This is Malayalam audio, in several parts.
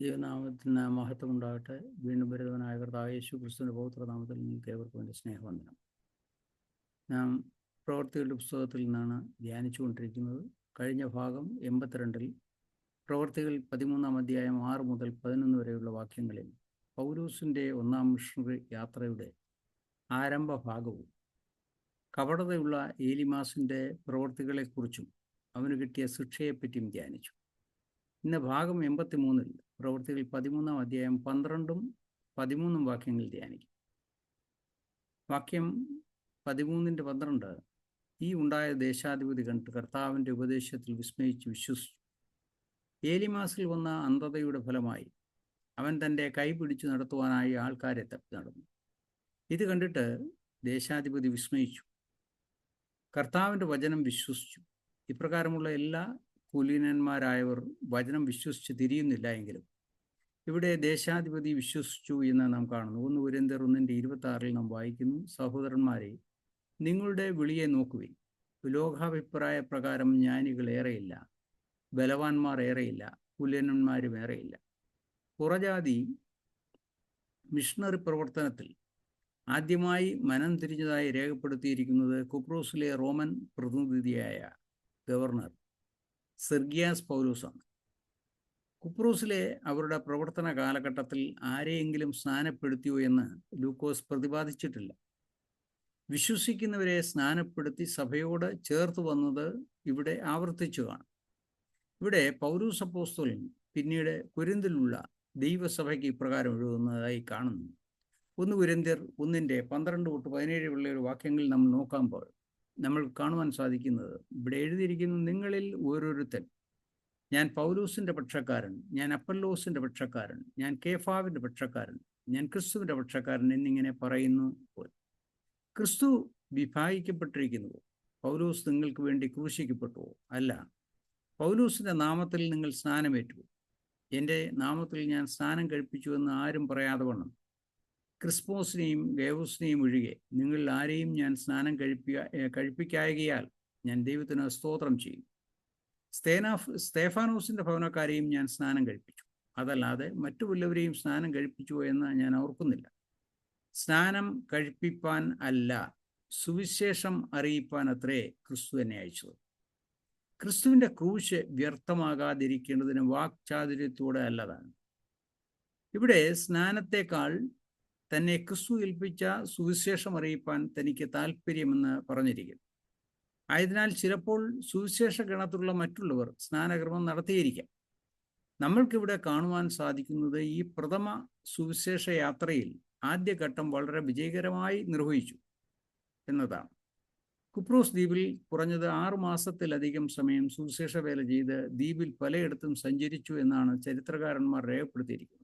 ദൈവനാമത്തിന് മഹത്വം ഉണ്ടാകട്ടെ വീണ്ടും വരുന്നവനായ കർത്താവ് യേശു ക്രിസ്തുവിന്റെ പൗത്രനാമത്തിൽ നിങ്ങൾക്ക് ഏവർക്കും എന്റെ സ്നേഹവന്ദനം. നാം പ്രവർത്തികളുടെ പുസ്തകത്തിൽ നിന്നാണ് ധ്യാനിച്ചുകൊണ്ടിരിക്കുന്നത്. കഴിഞ്ഞ ഭാഗം എൺപത്തിരണ്ടിൽ പ്രവർത്തികൾ പതിമൂന്നാം അധ്യായം ആറ് മുതൽ പതിനൊന്ന് വരെയുള്ള വാക്യങ്ങളിൽ പൗലൂസിന്റെ ഒന്നാം മിഷണറി യാത്രയുടെ ആരംഭ ഭാഗവും കപടതയുള്ള ഏലിമാസിന്റെ പ്രവർത്തികളെക്കുറിച്ചും അവന് കിട്ടിയ ശിക്ഷയെപ്പറ്റിയും ധ്യാനിച്ചു. ഇന്ന് ഭാഗം എൺപത്തി മൂന്നിൽ പ്രവൃത്തികൾ പതിമൂന്നാം അധ്യായം പന്ത്രണ്ടും പതിമൂന്നും വാക്യങ്ങൾ ധ്യാനിക്കും. വാക്യം പതിമൂന്നിന്റെ പന്ത്രണ്ട്. ഈ ഉണ്ടായ ദേശാധിപതി കണ്ട് കർത്താവിന്റെ ഉപദേശത്തിൽ വിസ്മയിച്ച് വിശ്വസിച്ചു. ഏലിമാസിൽ വന്ന അന്ധതയുടെ ഫലമായി അവൻ തന്റെ കൈ പിടിച്ചു നടത്തുവാനായി ആൾക്കാരെ തപ്പി നടന്നു. ഇത് കണ്ടിട്ട് ദേശാധിപതി വിസ്മയിച്ചു. കർത്താവിന്റെ വചനം വിശ്വസിച്ചു. ഇപ്രകാരമുള്ള എല്ലാ കുലീനന്മാരായവർ വചനം വിശ്വസിച്ച് തിരിയുന്നില്ല എങ്കിലും ഇവിടെ ദേശാധിപതി വിശ്വസിച്ചു എന്ന് നാം കാണുന്നു. ഒന്ന് ഉരന്തർ ഒന്നിന്റെ ഇരുപത്തി ആറിൽ നാം വായിക്കുന്നു. സഹോദരന്മാരെ നിങ്ങളുടെ വിളിയെ നോക്കുവിൻ. ലോകാഭിപ്രായ പ്രകാരം ജ്ഞാനികൾ ഏറെയില്ല. ബലവാന്മാർ ഏറെയില്ല. കുലീനന്മാരും ഏറെയില്ല. പുറജാതി മിഷണറി പ്രവർത്തനത്തിൽ ആദ്യമായി മനം തിരിഞ്ഞതായി രേഖപ്പെടുത്തിയിരിക്കുന്നത് കുപ്രോസിലെ റോമൻ പ്രതിനിധിയായ ഗവർണർ സെർഗിയാസ് പൗലൂസാണ്. കുപ്രൂസിലെ അവരുടെ പ്രവർത്തന കാലഘട്ടത്തിൽ ആരെയെങ്കിലും സ്നാനപ്പെടുത്തിയോ എന്ന് ലൂക്കോസ് പ്രതിപാദിച്ചിട്ടില്ല. വിശ്വസിക്കുന്നവരെ സ്നാനപ്പെടുത്തി സഭയോട് ചേർത്ത് വന്നത് ഇവിടെ ആവർത്തിച്ചു കാണും. ഇവിടെ പൗരൂസ പോസ്തോലിൻ പിന്നീട് കുരിന്തിലുള്ള ദൈവസഭയ്ക്ക് ഇപ്രകാരം എഴുതുന്നതായി കാണുന്നു. ഒന്ന് കുരിന്തിയർ ഒന്നിന്റെ പന്ത്രണ്ട് തൊട്ട് പതിനേഴ് ഉള്ള ഒരു വാക്യങ്ങളിൽ നമ്മൾ നോക്കുമ്പോൾ നമ്മൾ കാണുവാൻ സാധിക്കുന്നത്. ഇവിടെ എഴുതിയിരിക്കുന്നു നിങ്ങളിൽ ഓരോരുത്തൻ ഞാൻ പൗലൂസിന്റെ പക്ഷക്കാരൻ ഞാൻ അപ്പല്ലോസിന്റെ പക്ഷക്കാരൻ ഞാൻ കേഫാവിന്റെ പക്ഷക്കാരൻ ഞാൻ ക്രിസ്തുവിന്റെ പക്ഷക്കാരൻ എന്നിങ്ങനെ പറയുന്നു പോലെ. ക്രിസ്തു വിഭാഗിക്കപ്പെട്ടിരിക്കുന്നുവോ പൗലൂസ് നിങ്ങൾക്ക് വേണ്ടി ക്രൂശിക്കപ്പെട്ടുവോ? അല്ല. പൗലൂസിന്റെ നാമത്തിൽ നിങ്ങൾ സ്നാനമേറ്റുവോ? എന്റെ നാമത്തിൽ ഞാൻ സ്നാനം കഴിപ്പിച്ചു എന്ന് ആരും പറയാതെ വണ്ണം ക്രിസ്പോസിനെയും ഗേവൂസിനെയും ഒഴികെ നിങ്ങളിൽ ആരെയും ഞാൻ സ്നാനം കഴിപ്പിക്ക കഴിപ്പിക്കായകയാൽ ഞാൻ ദൈവത്തിന് സ്തോത്രം ചെയ്യും. സ്തേനാഫ് സ്തേഫാനോസിന്റെ ഭവനക്കാരെയും ഞാൻ സ്നാനം കഴിപ്പിച്ചു. അതല്ലാതെ മറ്റു വല്ലവരെയും സ്നാനം കഴിപ്പിച്ചു എന്ന് ഞാൻ ഓർക്കുന്നില്ല. സ്നാനം കഴിപ്പിപ്പാൻ അല്ല സുവിശേഷം അറിയിപ്പാൻ അത്രേ ക്രിസ്തു എന്നെ അയച്ചത്. ക്രിസ്തുവിന്റെ ക്രൂശ് വ്യർത്ഥമാകാതിരിക്കേണ്ടതിന് വാക്ചാതുര്യത്തോടെ അല്ലതാണ് ഇവിടെ സ്നാനത്തെക്കാൾ തന്നെ ക്രിസ്തു ഏൽപ്പിച്ച സുവിശേഷം അറിയിപ്പാൻ തനിക്ക് താല്പര്യമെന്ന് പറഞ്ഞിരിക്കുന്നു. ആയതിനാൽ ചിലപ്പോൾ സുവിശേഷ ഗണത്തിലുള്ള മറ്റുള്ളവർ സ്നാനകർമ്മം നടത്തിയിരിക്കാം. നമ്മൾക്കിവിടെ കാണുവാൻ സാധിക്കുന്നത് ഈ പ്രഥമ സുവിശേഷ യാത്രയിൽ ആദ്യഘട്ടം വളരെ വിജയകരമായി നിർവഹിച്ചു എന്നതാണ്. കുപ്രോസ് ദ്വീപിൽ കുറഞ്ഞത് ആറു മാസത്തിലധികം സമയം സുവിശേഷ വേല ചെയ്ത് ദ്വീപിൽ പലയിടത്തും സഞ്ചരിച്ചു എന്നാണ് ചരിത്രകാരന്മാർ രേഖപ്പെടുത്തിയിരിക്കുന്നത്.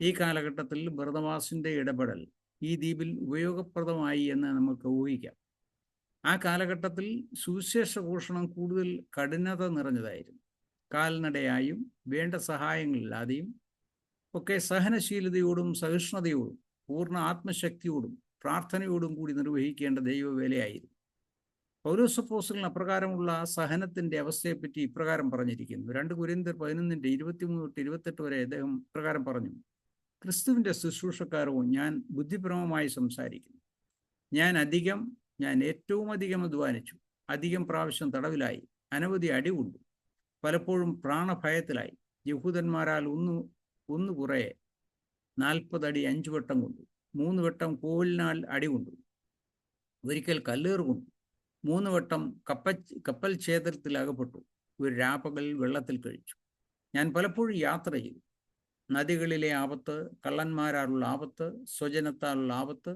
ഈ കാലഘട്ടത്തിൽ ഭരതവാസിന്റെ ഇടപെടൽ ഈ ദ്വീപിൽ ഉപയോഗപ്രദമായി എന്ന് നമുക്ക് ഊഹിക്കാം. ആ കാലഘട്ടത്തിൽ സുവിശേഷ ഘോഷണം കൂടുതൽ കഠിനത നിറഞ്ഞതായിരുന്നു. കാൽനടയായും വേണ്ട സഹായങ്ങളില്ലാതെയും ഒക്കെ സഹനശീലതയോടും സഹിഷ്ണുതയോടും പൂർണ ആത്മശക്തിയോടും പ്രാർത്ഥനയോടും കൂടി നിർവഹിക്കേണ്ട ദൈവവേലയായിരുന്നു. പൗരോസപ്പോസലിന് അപ്രകാരമുള്ള സഹനത്തിന്റെ അവസ്ഥയെപ്പറ്റി ഇപ്രകാരം പറഞ്ഞിരിക്കുന്നു. രണ്ട് കുരിന്തർ പതിനൊന്നിന്റെ ഇരുപത്തിമൂന്ന് തൊട്ട് ഇരുപത്തെട്ട് വരെ അദ്ദേഹം ഇപ്രകാരം പറഞ്ഞു. ക്രിസ്തുവിന്റെ ശുശ്രൂഷക്കാരവും ഞാൻ ബുദ്ധിപരമമായി സംസാരിക്കുന്നു. ഞാൻ അധികം ഞാൻ ഏറ്റവും അധികം അധ്വാനിച്ചു അധികം പ്രാവശ്യം തടവിലായി. അനവധി അടി കൊണ്ടു. പലപ്പോഴും പ്രാണഭയത്തിലായി. യഹൂദന്മാരാൽ ഒന്ന് ഒന്ന് കുറേ നാൽപ്പതടി അഞ്ചു വട്ടം കൊണ്ടു. മൂന്ന് വട്ടം കോവിലിനാൽ അടി കൊണ്ടു. ഒരിക്കൽ കല്ലേറ് കൊണ്ടു. മൂന്ന് വട്ടം കപ്പ കപ്പൽ ക്ഷേത്രത്തിൽ അകപ്പെട്ടു ഒരു രാപ്പകൽ വെള്ളത്തിൽ കഴിച്ചു. ഞാൻ പലപ്പോഴും യാത്ര ചെയ്തു. നദികളിലെ ആപത്ത് കള്ളന്മാരാലുള്ള ആപത്ത് സ്വജനത്താലുള്ള ആപത്ത്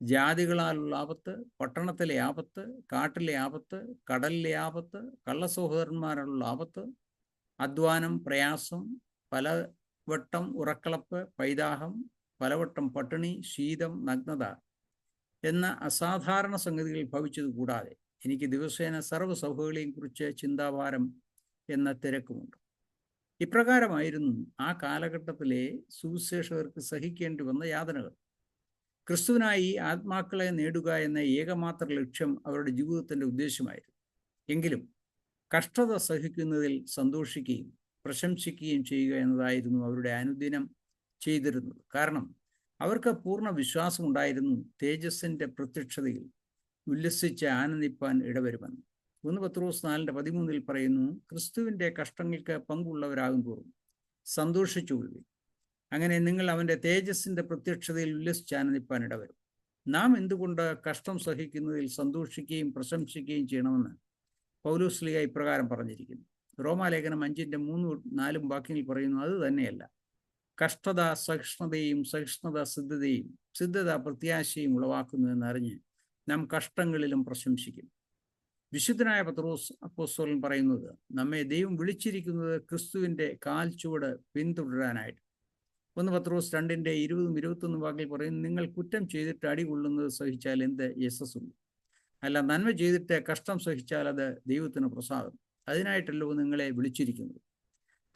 ജാതികളാലുള്ള ആപത്ത് പട്ടണത്തിലെ ആപത്ത് കാട്ടിലെ ആപത്ത് കടലിലെ ആപത്ത് കള്ളസഹോദരന്മാരുള്ള ആപത്ത് അധ്വാനം പ്രയാസം പലവട്ടം ഉറക്കളപ്പ് പൈതാഹം പലവട്ടം പട്ടിണി ശീതം നഗ്നത എന്ന അസാധാരണ സംഗതികൾ ഭവിച്ചത് കൂടാതെ എനിക്ക് ദിവസേന സർവസഭകളെയും കുറിച്ച് ചിന്താഭാരം എന്ന തിരക്കുമുണ്ട്. ഇപ്രകാരമായിരുന്നു ആ കാലഘട്ടത്തിലെ സുവിശേഷകർക്ക് സഹിക്കേണ്ടി വന്ന യാതനകൾ. ക്രിസ്തുവിനായി ആത്മാക്കളെ നേടുക എന്ന ഏകമാത്ര ലക്ഷ്യം അവരുടെ ജീവിതത്തിന്റെ ഉദ്ദേശമായിരുന്നു എങ്കിലും കഷ്ടത സഹിക്കുന്നതിൽ സന്തോഷിക്കുകയും പ്രശംസിക്കുകയും ചെയ്യുക എന്നതായിരുന്നു അവരുടെ അനുദിനം ചെയ്തിരുന്നത്. കാരണം അവർക്ക് പൂർണ വിശ്വാസമുണ്ടായിരുന്നു തേജസ്സിന്റെ പ്രത്യക്ഷതയിൽ ഉല്ലസിച്ച് ആനന്ദിപ്പാൻ ഇടവരുമെന്ന്. ഒന്ന് പത്രോസ് നാലിന്റെ പതിമൂന്നിൽ പറയുന്നു ക്രിസ്തുവിന്റെ കഷ്ടങ്ങൾക്ക് പങ്കുള്ളവരാകും തോറും സന്തോഷിച്ചുകൊള്ളുവിൻ അങ്ങനെ നിങ്ങൾ അവന്റെ തേജസ്സിന്റെ പ്രത്യക്ഷതയിൽ ഉല്ലസിച്ച് ആനന്ദിപ്പാൻ ഇടവരും നാം എന്തുകൊണ്ട് കഷ്ടം സഹിക്കുന്നതിൽ സന്തോഷിക്കുകയും പ്രശംസിക്കുകയും ചെയ്യണമെന്ന് പൗലോസ്ലിയ ഇപ്രകാരം പറഞ്ഞിരിക്കുന്നു. റോമാലേഖനം അഞ്ചിന്റെ മൂന്നും നാലും വാക്യങ്ങൾ പറയുന്നു അത് തന്നെയല്ല. കഷ്ടത സഹിഷ്ണുതയും സഹിഷ്ണുത സിദ്ധതയും സിദ്ധത പ്രത്യാശയും ഉളവാക്കുന്നു എന്നറിഞ്ഞ് നാം കഷ്ടങ്ങളിലും പ്രശംസിക്കും. വിശുദ്ധനായ പത്രോസ് അപ്പോസ്തോലൻ പറയുന്നത് നമ്മെ ദൈവം വിളിച്ചിരിക്കുന്നത് ക്രിസ്തുവിന്റെ കാൽ ചുവട് പിന്തുടരാനായിട്ട്. ഒന്ന് പത്രോസ് രണ്ടിന്റെ ഇരുപതും ഇരുപത്തൊന്നും വാക്കിൽ പറയുന്നു നിങ്ങൾ കുറ്റം ചെയ്തിട്ട് അടി കൊള്ളുന്നത് സഹിച്ചാൽ എന്ത് യശസ്സുണ്ട് അല്ല നന്മ ചെയ്തിട്ട് കഷ്ടം സഹിച്ചാൽ അത് ദൈവത്തിന് പ്രസാദം. അതിനായിട്ടല്ലോ നിങ്ങളെ വിളിച്ചിരിക്കുന്നത്.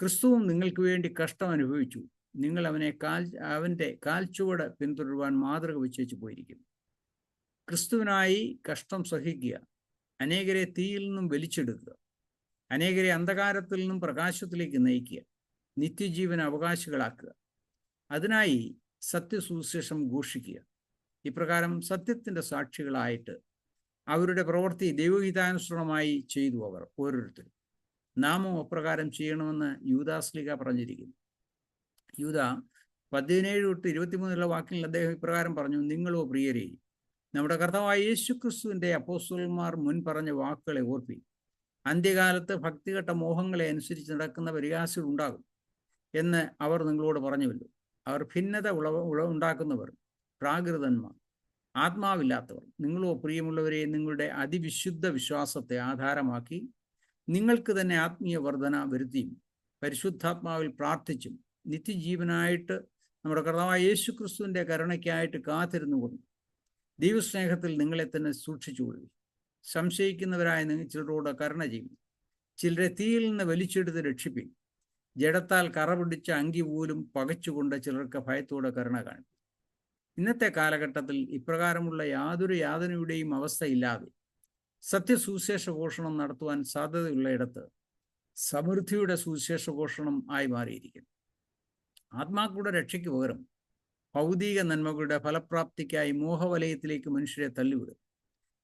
ക്രിസ്തുവും നിങ്ങൾക്ക് വേണ്ടി കഷ്ടം അനുഭവിച്ചു. നിങ്ങൾ അവനെ കാൽ അവന്റെ കാൽച്ചുവട് പിന്തുടരുവാൻ മാതൃക വെച്ചേച്ച് പോയിരിക്കുന്നു. ക്രിസ്തുവിനായി കഷ്ടം സഹിക്കുക. അനേകരെ തീയിൽ നിന്നും വലിച്ചെടുക്കുക. അനേകരെ അന്ധകാരത്തിൽ നിന്നും പ്രകാശത്തിലേക്ക് നയിക്കുക. നിത്യജീവൻ അവകാശികളാക്കുക. അതിനായി സത്യസുവിശേഷം ഘോഷിക്കുക. ഇപ്രകാരം സത്യത്തിന്റെ സാക്ഷികളായിട്ട് അവരുടെ പ്രവൃത്തി ദൈവഹിതാനുസൃതമായി ചെയ്തു അവർ ഓരോരുത്തരും. നാമം അപ്രകാരം ചെയ്യണമെന്ന് യൂദാസ്ലിക പറഞ്ഞിരിക്കുന്നു. യൂത പതിനേഴ് തൊട്ട് ഇരുപത്തിമൂന്നുള്ള വാക്കിൽ അദ്ദേഹം ഇപ്രകാരം പറഞ്ഞു നിങ്ങളോ പ്രിയരേ നമ്മുടെ കർത്താവായ യേശു ക്രിസ്തുവിന്റെ അപ്പോസ്റ്റലന്മാർ മുൻ പറഞ്ഞ വാക്കുകളെ ഓർപ്പി അന്ത്യകാലത്ത് ഭക്തികെട്ട മോഹങ്ങളെ അനുസരിച്ച് നടക്കുന്ന പരിഹാസികൾ ഉണ്ടാകും എന്ന് അവർ നിങ്ങളോട് പറഞ്ഞുവല്ലോ. അവർ ഭിന്നത ഉളവ ഉള ഉണ്ടാക്കുന്നവർ പ്രാകൃതന്മാർ ആത്മാവില്ലാത്തവർ. നിങ്ങളോ പ്രിയമുള്ളവരെ നിങ്ങളുടെ അതിവിശുദ്ധ വിശ്വാസത്തെ ആധാരമാക്കി നിങ്ങൾക്ക് തന്നെ ആത്മീയ വർധന വരുത്തിയും പരിശുദ്ധാത്മാവിൽ പ്രാർത്ഥിച്ചും നിത്യജീവനായിട്ട് നമ്മുടെ കർത്താവായ യേശു ക്രിസ്തുവിന്റെ കരുണയ്ക്കായിട്ട് കാത്തിരുന്നു കൊണ്ട് ദൈവസ്നേഹത്തിൽ നിങ്ങളെ തന്നെ സൂക്ഷിച്ചുകൊള്ളു സംശയിക്കുന്നവരായ നിങ്ങൾ ചിലരോട് കരുണ ചെയ്യും. ചിലരെ തീയിൽ നിന്ന് വലിച്ചെടുത്ത് രക്ഷിപ്പി ജഡത്താൽ കറ പിടിച്ച അങ്കി പോലും പകച്ചുകൊണ്ട് ചിലർക്ക് ഭയത്തോടെ കരുണ കാണിക്കും ഇന്നത്തെ കാലഘട്ടത്തിൽ ഇപ്രകാരമുള്ള യാതൊരു യാതനയുടെയും അവസ്ഥയില്ലാതെ സത്യസുവിശേഷ ഘോഷണം നടത്തുവാൻ സാധ്യതയുള്ള ഇടത്ത് സമൃദ്ധിയുടെ സുവിശേഷ ഘോഷണം ആയി മാറിയിരിക്കുന്നു. ആത്മാക്കളുടെ രക്ഷയ്ക്ക് പകരം ഭൗതിക നന്മകളുടെ ഫലപ്രാപ്തിക്കായി മോഹവലയത്തിലേക്ക് മനുഷ്യരെ തള്ളിവിടും.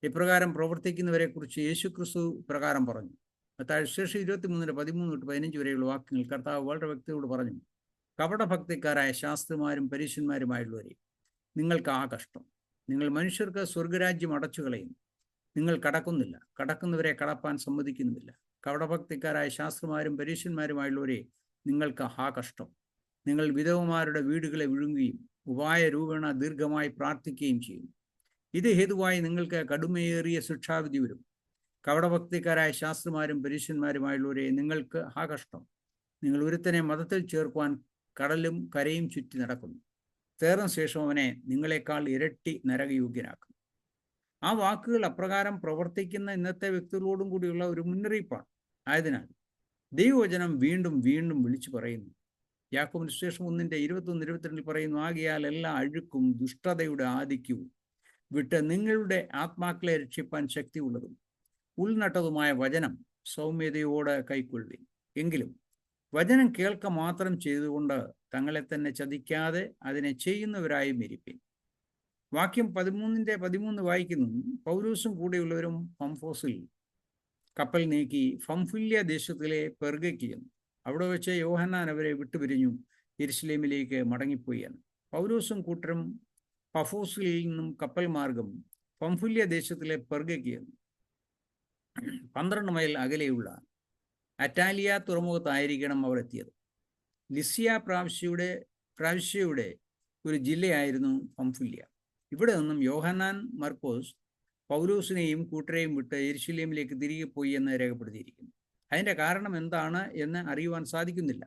ഇപ്രകാരം പ്രവർത്തിക്കുന്നവരെ കുറിച്ച് യേശുക്രിസ്തു പ്രകാരം പറഞ്ഞു. മത്തായ ശേഷം ഇരുപത്തി മൂന്നിന് പതിമൂന്ന് തൊട്ട് പതിനഞ്ച് വരെയുള്ള വാക്യങ്ങൾ കർത്താവ് വളരെ വ്യക്തിയോട് പറഞ്ഞു. കപടഭക്തിക്കാരായ ശാസ്ത്രിമാരും പരീശന്മാരുമായുള്ളവരെ നിങ്ങൾക്ക് ആ കഷ്ടം. നിങ്ങൾ മനുഷ്യർക്ക് സ്വർഗരാജ്യം അടച്ചു കളയുന്നു. നിങ്ങൾ കടക്കുന്നില്ല. കടക്കുന്നവരെ കടപ്പാൻ സമ്മതിക്കുന്നുമില്ല. കപടഭക്തിക്കാരായ ശാസ്ത്രിമാരും പരീശന്മാരുമായുള്ളവരെ നിങ്ങൾക്ക് ആ കഷ്ടം. നിങ്ങൾ വിധവമാരുടെ വീടുകളെ വിഴുങ്ങുകയും ഉപായ രൂപേണ ദീർഘമായി പ്രാർത്ഥിക്കുകയും ചെയ്യുന്നു ഇത് ഹേതുവായി നിങ്ങൾക്ക് കടുമയേറിയ ശിക്ഷാവിധി വരും. കവടഭക്തിക്കാരായ ശാസ്ത്രമാരും പരീശന്മാരുമായുള്ളവരെ നിങ്ങൾക്ക് ആ കഷ്ടം. നിങ്ങൾ ഒരുത്തനെ മതത്തിൽ ചേർക്കുവാൻ കടലും കരയും ചുറ്റി നടക്കുന്നു. തേർന്ന ശേഷം അവനെ നിങ്ങളെക്കാൾ ഇരട്ടി നരകയോഗ്യനാക്കും ആ വാക്കുകൾ അപ്രകാരം പ്രവർത്തിക്കുന്ന ഇന്നത്തെ വ്യക്തികളോടും കൂടിയുള്ള ഒരു മുന്നറിയിപ്പാണ്. ആയതിനാൽ ദൈവവചനം വീണ്ടും വീണ്ടും വിളിച്ചു പറയുന്നു. യാക്കോബിന് ശേഷം ഒന്നിന്റെ ഇരുപത്തൊന്ന് ഇരുപത്തിരണ്ടിൽ പറയുന്നു ആകിയാൽ എല്ലാ അഴുക്കും ദുഷ്ടതയുടെ ആധിക്യവും വിട്ട് നിങ്ങളുടെ ആത്മാക്കളെ രക്ഷിപ്പാൻ ശക്തിയുള്ളതും ഉൾനട്ടതുമായ വചനം സൗമ്യതയോടെ കൈക്കൊള്ളി എങ്കിലും വചനം കേൾക്ക മാത്രം ചെയ്തുകൊണ്ട് തങ്ങളെ തന്നെ ചതിക്കാതെ അതിനെ ചെയ്യുന്നവരായും ഇരിപ്പിൻ വാക്യം പതിമൂന്നിന്റെ പതിമൂന്ന് വായിക്കുന്നു. പൗരൂസും കൂടെയുള്ളവരും ഫംഫോസിൽ കപ്പൽ നീക്കി ഫംഫുല്യ ദേശത്തിലെ പെർഗയ്ക്ക് ചെന്നു. അവിടെ വെച്ച് യോഹന്നാൻ അവരെ വിട്ടുപിരിഞ്ഞു. എരുസലേമിലേക്ക് മടങ്ങിപ്പോയി. എന്ന് പൗലോസും കൂട്ടരും പഫോസിൽ നിന്നും കപ്പൽ മാർഗം പംഫുല്യ ദേശത്തിലെ പെർഗയ്ക്ക് പന്ത്രണ്ട് മൈൽ അകലെയുള്ള അറ്റാലിയ തുറമുഖത്തായിരിക്കണം അവർ എത്തിയത്. ലിസിയ പ്രാവശ്യയുടെ പ്രാവശ്യയുടെ ഒരു ജില്ലയായിരുന്നു പംഫുല്യ. ഇവിടെ നിന്നും യോഹന്നാൻ മർക്കോസ് പൗലോസിനെയും കൂട്ടരെയും വിട്ട് എരിശിലേമിലേക്ക് തിരികെ പോയി എന്ന് രേഖപ്പെടുത്തിയിരിക്കുന്നു. അതിന്റെ കാരണം എന്താണ് എന്ന് അറിയുവാൻ സാധിക്കുന്നില്ല.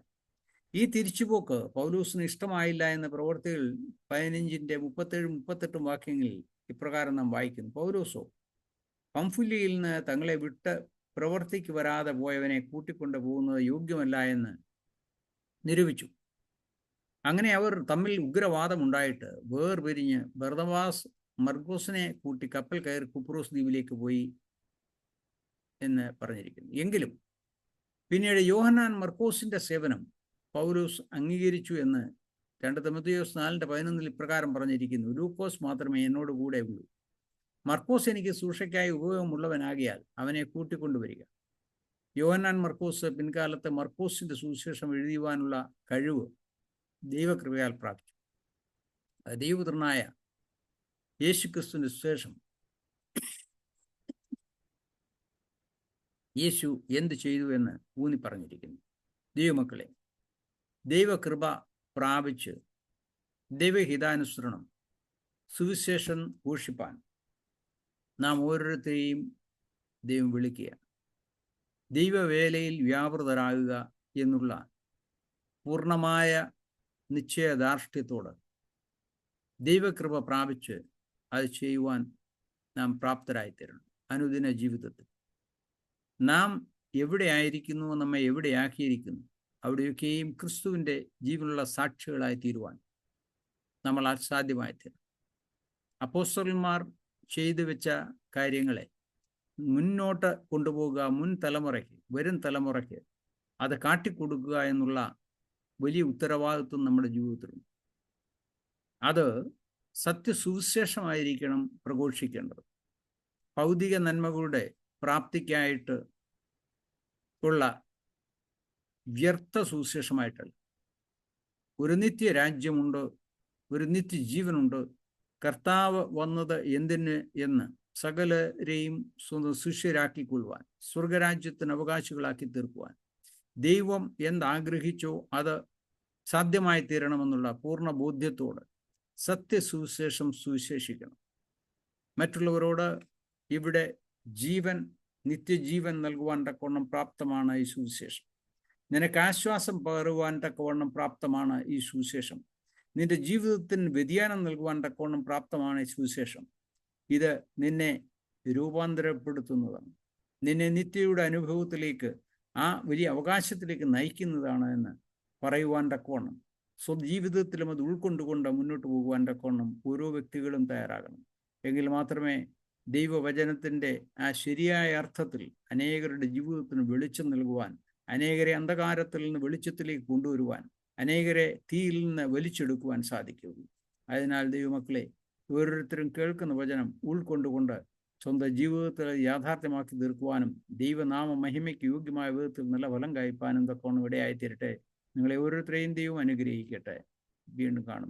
ഈ തിരിച്ചുപോക്ക് പൗലൂസിന് ഇഷ്ടമായില്ല എന്ന പ്രവൃത്തികൾ പതിനഞ്ചിന്റെ മുപ്പത്തേഴ് മുപ്പത്തെട്ടും വാക്യങ്ങളിൽ ഇപ്രകാരം നാം വായിക്കുന്നു. പൗലൂസോ പംഫുല്യയിൽ നിന്ന് തങ്ങളെ വിട്ട് പ്രവർത്തിക്ക് വരാതെ പോയവനെ കൂട്ടിക്കൊണ്ടു പോകുന്നത് യോഗ്യമല്ല എന്ന് നിരൂപിച്ചു. അങ്ങനെ അവർ തമ്മിൽ ഉഗ്രവാദമുണ്ടായിട്ട് വേർപിരിഞ്ഞ് ബർദവാസ് മർഗോസിനെ കൂട്ടി കപ്പൽ കയറി കുപ്രോസ് ദ്വീപിലേക്ക് പോയി എന്ന് പറഞ്ഞിരിക്കുന്നു. എങ്കിലും പിന്നീട് യോഹന്നാൻ മർക്കോസിന്റെ സേവനം പൗലോസ് അംഗീകരിച്ചു എന്ന് രണ്ട് തെമത്തിയോസ് നാലിന്റെ പതിനൊന്നിൽ ഇപ്രകാരം പറഞ്ഞിരിക്കുന്നു. ലൂക്കോസ് മാത്രമേ എന്നോട് കൂടെ ഉള്ളൂ. മർക്കോസ് എനിക്ക് സൂക്ഷയ്ക്കായി ഉപയോഗമുള്ളവനാകിയാൽ അവനെ കൂട്ടിക്കൊണ്ടുവരിക. യോഹന്നാൻ മർക്കോസ് പിൻകാലത്ത് മർക്കോസിന്റെ സുവിശേഷം എഴുതിയുവാനുള്ള കഴിവ് ദൈവകൃപയാൽ പ്രാപിച്ചു. ദൈവപുത്രനായ യേശുക്രിസ്തുവിന്റെ സുശേഷം യേശു എന്ത് ചെയ്തു എന്ന് ഊന്നി പറഞ്ഞിരിക്കുന്നു ദൈവമക്കളെ ദൈവകൃപ പ്രാപിച്ച് ദൈവഹിതാനുസരണം സുവിശേഷം ഘോഷിപ്പാൻ നാം ഓരോരുത്തരെയും ദൈവം വിളിക്കുക ദൈവവേലയിൽ വ്യാപൃതരാകുക എന്നുള്ള പൂർണമായ നിശ്ചയദാർഷ്ട്യത്തോട് ദൈവകൃപ പ്രാപിച്ച് അത് ചെയ്യുവാൻ നാം പ്രാപ്തരായിത്തീരണം. അനുദിന ജീവിതത്തിൽ നാം എവിടെ ആയിരിക്കുന്നു നമ്മെ എവിടെയാക്കിയിരിക്കുന്നു? അവിടെയൊക്കെയും ക്രിസ്തുവിന്റെ ജീവനുള്ള സാക്ഷികളായി തീരുവാൻ നമ്മൾ അസാധ്യമായി തീരും അപ്പോസ്റ്റർമാർ ചെയ്തു വെച്ച കാര്യങ്ങളെ മുന്നോട്ട് കൊണ്ടുപോകുക മുൻ തലമുറയ്ക്ക് വരും തലമുറയ്ക്ക് അത് കാട്ടിക്കൊടുക്കുക എന്നുള്ള വലിയ ഉത്തരവാദിത്വം നമ്മുടെ ജീവിതത്തിലുണ്ട്. അത് സത്യസുവിശേഷമായിരിക്കണം പ്രഘോഷിക്കേണ്ടത്. ഭൗതിക നന്മകളുടെ പ്രാപ്തിക്കായിട്ട് ഉള്ള വ്യർത്ഥ സുവിശേഷമായിട്ടല്ല. ഒരു നിത്യ രാജ്യമുണ്ട് ഒരു നിത്യ ജീവനുണ്ട്. കർത്താവ് വന്നത് എന്തിന് എന്ന് സകലരെയും സ്വന്തം ശിഷ്യരാക്കിക്കൊള്ളുവാൻ സ്വർഗരാജ്യത്തിന് അവകാശികളാക്കി തീർക്കുവാൻ. ദൈവം എന്താഗ്രഹിച്ചോ അത് സാധ്യമായി തീരണമെന്നുള്ള പൂർണ ബോധ്യത്തോട് സത്യസുവിശേഷം സുവിശേഷിക്കണം. മറ്റുള്ളവരോട് ഇവിടെ ജീവൻ നിത്യജീവൻ നൽകുവാൻ തക്കവണ്ണം പ്രാപ്തമാണ് ഈ സുവിശേഷം. നിനക്ക് ആശ്വാസം പകരുവാൻ തക്കവണ്ണം പ്രാപ്തമാണ് ഈ സുവിശേഷം. നിന്റെ ജീവിതത്തിന് വ്യതിയാനം നൽകുവാൻ തക്കവണ്ണം പ്രാപ്തമാണ് ഈ സുവിശേഷം. ഇത് നിന്നെ രൂപാന്തരപ്പെടുത്തുന്നതാണ്. നിന്നെ നിത്യയുടെ അനുഭവത്തിലേക്ക് ആ വലിയ അവകാശത്തിലേക്ക് നയിക്കുന്നതാണ് എന്ന് പറയുവാൻ തക്കവണ്ണം സ്വജീവിതത്തിലും അത് ഉൾക്കൊണ്ടുകൊണ്ട് മുന്നോട്ട് പോകുവാൻ തക്കവണ്ണം ഓരോ വ്യക്തികളും തയ്യാറാകണം. എങ്കിൽ മാത്രമേ ദൈവവചനത്തിന്റെ ആ ശരിയായ അർത്ഥത്തിൽ അനേകരുടെ ജീവിതത്തിന് വെളിച്ചം നൽകുവാൻ അനേകരെ അന്ധകാരത്തിൽ നിന്ന് വെളിച്ചത്തിലേക്ക് കൊണ്ടുവരുവാൻ അനേകരെ തീയിൽ നിന്ന് വലിച്ചെടുക്കുവാൻ സാധിക്കുകയുള്ളൂ അതിനാൽ ദൈവമക്കളെ ഓരോരുത്തരും കേൾക്കുന്ന വചനം ഉൾക്കൊണ്ടുകൊണ്ട് സ്വന്തം ജീവിതത്തിൽ യാഥാർത്ഥ്യമാക്കി തീർക്കുവാനും ദൈവനാമ മഹിമയ്ക്ക് യോഗ്യമായ വിധത്തിൽ നല്ല ഫലം കായ്പാനും തക്കോണം ഇടയായിത്തീരട്ടെ നിങ്ങളെ ഓരോരുത്തരെയും ദൈവം അനുഗ്രഹിക്കട്ടെ. വീണ്ടും കാണും.